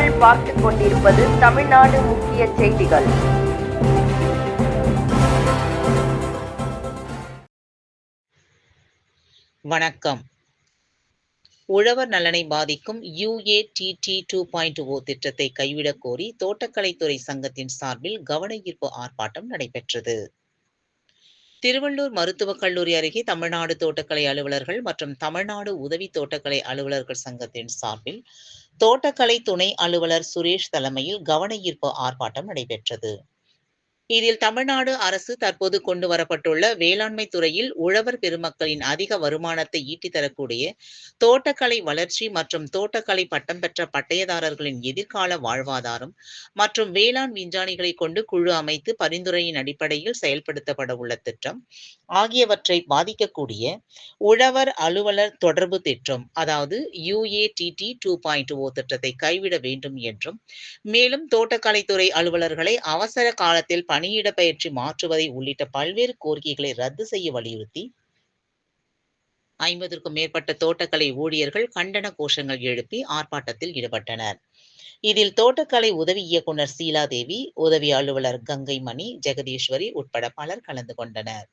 நீங்கள் பார்த்துக் கொண்டிருப்பது தமிழ்நாடு முக்கிய செய்திகள். வணக்கம். உழவர் நலனை பாதிக்கும் யுஏடிடி டூ பாயிண்ட் ஓ திட்டத்தை கைவிடக் கோரி தோட்டக்கலைத்துறை சங்கத்தின் சார்பில் கவன ஈர்ப்பு ஆர்ப்பாட்டம் நடைபெற்றது. திருவள்ளூர் மருத்துவக் கல்லூரி அருகே தமிழ்நாடு தோட்டக்கலை அலுவலர்கள் மற்றும் தமிழ்நாடு உதவி தோட்டக்கலை அலுவலர்கள் சங்கத்தின் சார்பில் தோட்டக்கலை துணை அலுவலர் சுரேஷ் தலைமையில் கவன ஈர்ப்பு ஆர்ப்பாட்டம் நடைபெற்றது. இதில் தமிழ்நாடு அரசு தற்போது கொண்டு வரப்பட்டுள்ள வேளாண்மை துறையில் உழவர் பெருமக்களின் அதிக வருமானத்தை ஈட்டித் தரக்கூடிய தோட்டக்கலை வளர்ச்சி மற்றும் தோட்டக்கலை பட்டம் பெற்ற பட்டயதாரர்களின் எதிர்கால வாழ்வாதாரம் மற்றும் வேளாண் விஞ்ஞானிகளை கொண்டு குழு அமைத்து பரிந்துரையின் அடிப்படையில் செயல்படுத்தப்பட உள்ள திட்டம் ஆகியவற்றை பாதிக்கக்கூடிய உழவர் அலுவலர் தொடர்பு திட்டம் அதாவது யுஏடிடி டூ பாயிண்ட் ஓ திட்டத்தை கைவிட வேண்டும் என்றும் மேலும் தோட்டக்கலைத்துறை அலுவலர்களை அவசர காலத்தில் பணியிட பயிற்சி மாற்றுவதை உள்ளிட்ட பல்வேறு கோரிக்கைகளை ரத்து செய்ய வலியுறுத்தி ஐம்பதற்கும் மேற்பட்ட தோட்டக்கலை ஊழியர்கள் கண்டன கோஷங்கள் எழுப்பி ஆர்ப்பாட்டத்தில் ஈடுபட்டனர். இதில் தோட்டக்கலை உதவி இயக்குனர் சீலாதேவி உதவி அலுவலர் கங்கை மணி ஜெகதீஸ்வரி உட்பட பலர் கலந்து கொண்டனர்.